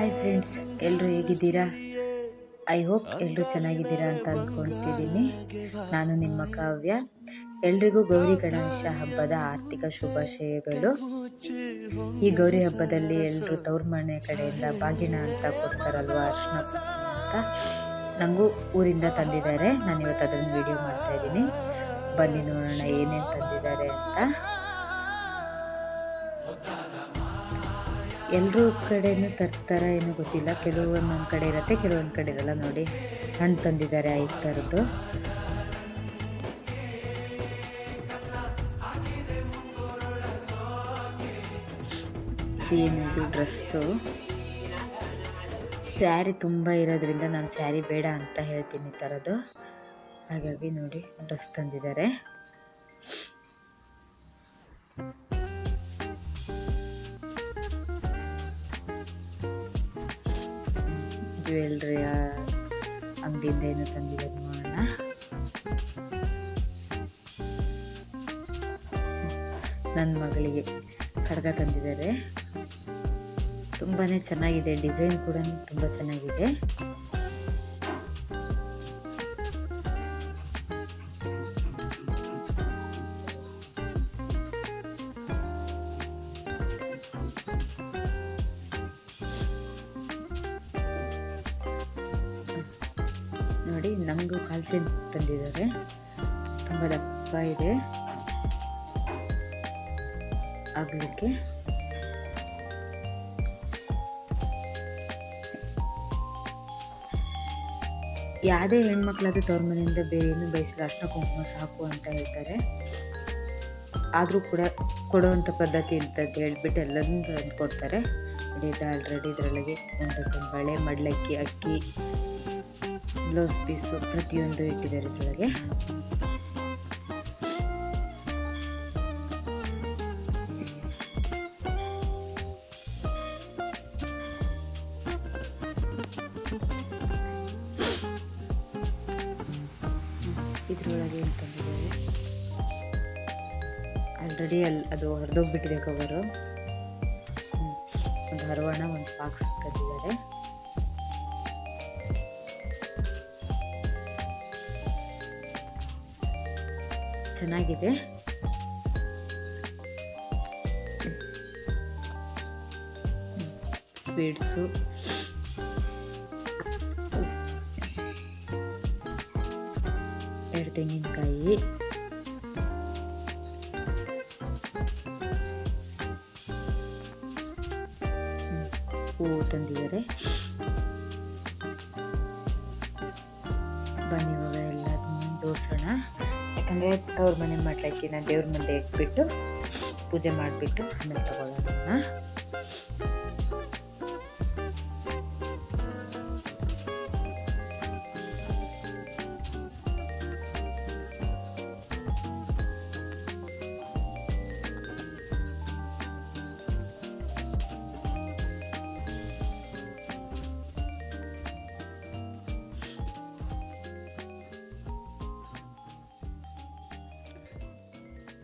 Hi friends ಎಲ್ಲರೂ ಹೇಗಿದ್ದೀರಾ? I hope ಎಲ್ಲರೂ ಚೆನ್ನಾಗಿದ್ದೀರಾ ಅಂತ ಅಂದ್ಕೊಳ್ತಿದ್ದೀನಿ ನಾನು ನಿಮ್ಮ ಕಾವ್ಯ. ಎಲ್ರಿಗೂ ಗೌರಿ ಗಣೇಶ ಹಬ್ಬದ ಆರ್ಥಿಕ ಶುಭಾಶಯಗಳು. ಈ ಗೌರಿ ಹಬ್ಬದಲ್ಲಿ ಎಲ್ಲರೂ ತವ್ರ ಮನೆ ಕಡೆಯಿಂದ ಬಾಗಿನ ಅಂತ ಕೊಡ್ತಾರಲ್ವ ಅರ್ಶನ ಅಂತ? ನನಗೂ ಊರಿಂದ ತಂದಿದ್ದಾರೆ. ನಾನು ಇವತ್ತು ಅದನ್ನು ವಿಡಿಯೋ ಮಾಡ್ತಾ ಇದ್ದೀನಿ. ಬನ್ನಿ ನೋಡೋಣ ಏನೇನು ತಂದಿದ್ದಾರೆ ಅಂತ. ಎಲ್ಲರೂ ಕಡೆಯೂ ತರ್ತಾರ ಏನೂ ಗೊತ್ತಿಲ್ಲ. ಕೆಲವೊಂದೊಂದು ಕಡೆ ಇರುತ್ತೆ, ಕೆಲವೊಂದು ಕಡೆ ಇರಲ್ಲ ನೋಡಿ. ಹಣ್ಣು ತಂದಿದ್ದಾರೆ ಐದು ಥರದ್ದು. ಇದೇನಿದು ಇದು ಡ್ರೆಸ್ಸು? ಸ್ಯಾರಿ ತುಂಬ ಇರೋದ್ರಿಂದ ನಾನು ಸ್ಯಾರಿ ಬೇಡ ಅಂತ ಹೇಳ್ತೀನಿ ಈ ಥರದ್ದು. ಹಾಗಾಗಿ ನೋಡಿ, ಡ್ರೆಸ್ ತಂದಿದ್ದಾರೆ. ಜ್ಯುವೆಲ್ರಿಯ ಅಂಗಡಿಯಿಂದ ಏನು ತಂದಿದ್ದಾರೆ ನೋಡೋಣ. ನನ್ನ ಮಗಳಿಗೆ ಖಡ್ಗ ತಂದಿದ್ದಾರೆ. ತುಂಬಾ ಚೆನ್ನಾಗಿದೆ, ಡಿಸೈನ್ ಕೂಡ ತುಂಬ ಚೆನ್ನಾಗಿದೆ. ನೋಡಿ ನನಗೂ ಕಾಲ್ ತಂದಿದ್ದಾರೆ. ತುಂಬ ದಪ್ಪ ಇದೆ. ಆಗಲಿಕ್ಕೆ. ಯಾವುದೇ ಹೆಣ್ಮಕ್ಳಾದ್ರೂ ತವ್ರ ಮನೆಯಿಂದ ಬೇರೆ ಏನು ಬಯಸಿಲ್ಲ ಅರ್ಶಿನ ಕುಂಕುಮ ಸಾಕು ಅಂತ ಹೇಳ್ತಾರೆ. ಆದರೂ ಕೂಡ ಕೊಡುವಂಥ ಪದ್ಧತಿ ಅಂತ ಹೇಳ್ಬಿಟ್ಟು ಎಲ್ಲದನ್ನು ತಂದು ಕೊಡ್ತಾರೆ ಇದೆ ಆಲ್ರೆಡಿ ಇದರೊಳಗೆ ಒಂದು ಡಜನ್ ಬಳೆ ಮಡ್ಲಕ್ಕಿ, ಅಕ್ಕಿ. ಬ್ಲೌಸ್ ಪೀಸು ಪ್ರತಿಯೊಂದು ಇಟ್ಟಿದ್ದಾರೆ ಇದರೊಳಗೆ ಇದರೊಳಗೆ ಏನು ತಂದಿದ್ದಾರೆ? ಆಲ್ರೆಡಿ ಅಲ್ಲಿ ಅದು ಹರಿದೋಗ್ಬಿಟ್ಟಿದೆ ಕವರು ಒಂದು ಹರವಣ, ಒಂದು ಬಾಕ್ಸ್ ತಂದಿದ್ದಾರೆ. ಚೆನ್ನಾಗಿದೆ. ಸ್ವೀಟ್ಸು ಎರಡು ತೆಂಗಿನಕಾಯಿ. ಹೂವು ತಂದಿದ್ದಾರೆ. ಬನ್ನಿ ಇವಾಗ ಎಲ್ಲ ತೋರಿಸೋಣ. ಯಾಕಂದರೆ ತವ್ರ ಮನೆ ಮಾಡ್ಲಿಕ್ಕೆ ನಾನು ದೇವ್ರ ಮುಂದೆ ಇಟ್ಬಿಟ್ಟು ಪೂಜೆ ಮಾಡಿಬಿಟ್ಟು ಆಮೇಲೆ ತಗೊಳ್ಳೋಣ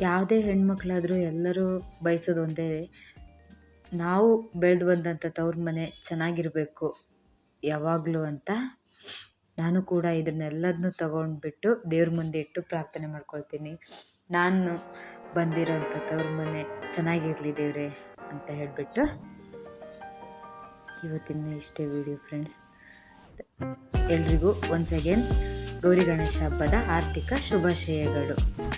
ಯಾವುದೇ ಹೆಣ್ಮಕ್ಳಾದರೂ ಎಲ್ಲರೂ ಬಯಸೋದು ಒಂದೇ. ನಾವು ಬೆಳೆದು ಬಂದಂಥ ತವ್ರ ಮನೆ ಚೆನ್ನಾಗಿರಬೇಕು ಯಾವಾಗಲೂ ಅಂತ. ನಾನು ಕೂಡ ಇದನ್ನೆಲ್ಲದನ್ನೂ ತಗೊಂಡ್ಬಿಟ್ಟು ದೇವ್ರ ಮುಂದೆ ಇಟ್ಟು ಪ್ರಾರ್ಥನೆ ಮಾಡ್ಕೊಳ್ತೀನಿ. ನಾನು ಬಂದಿರೋಂಥ ತವ್ರ ಮನೆ ಚೆನ್ನಾಗಿರಲಿ ದೇವರೇ ಅಂತ ಹೇಳಿಬಿಟ್ಟು ಇವತ್ತಿನ ಇಷ್ಟೇ ವಿಡಿಯೋ ಫ್ರೆಂಡ್ಸ್ ಎಲ್ರಿಗೂ ಒನ್ಸ್ ಅಗೇನ್ ಗೌರಿ ಗಣೇಶ ಹಬ್ಬದ ಆರ್ಥಿಕ ಶುಭಾಶಯಗಳು.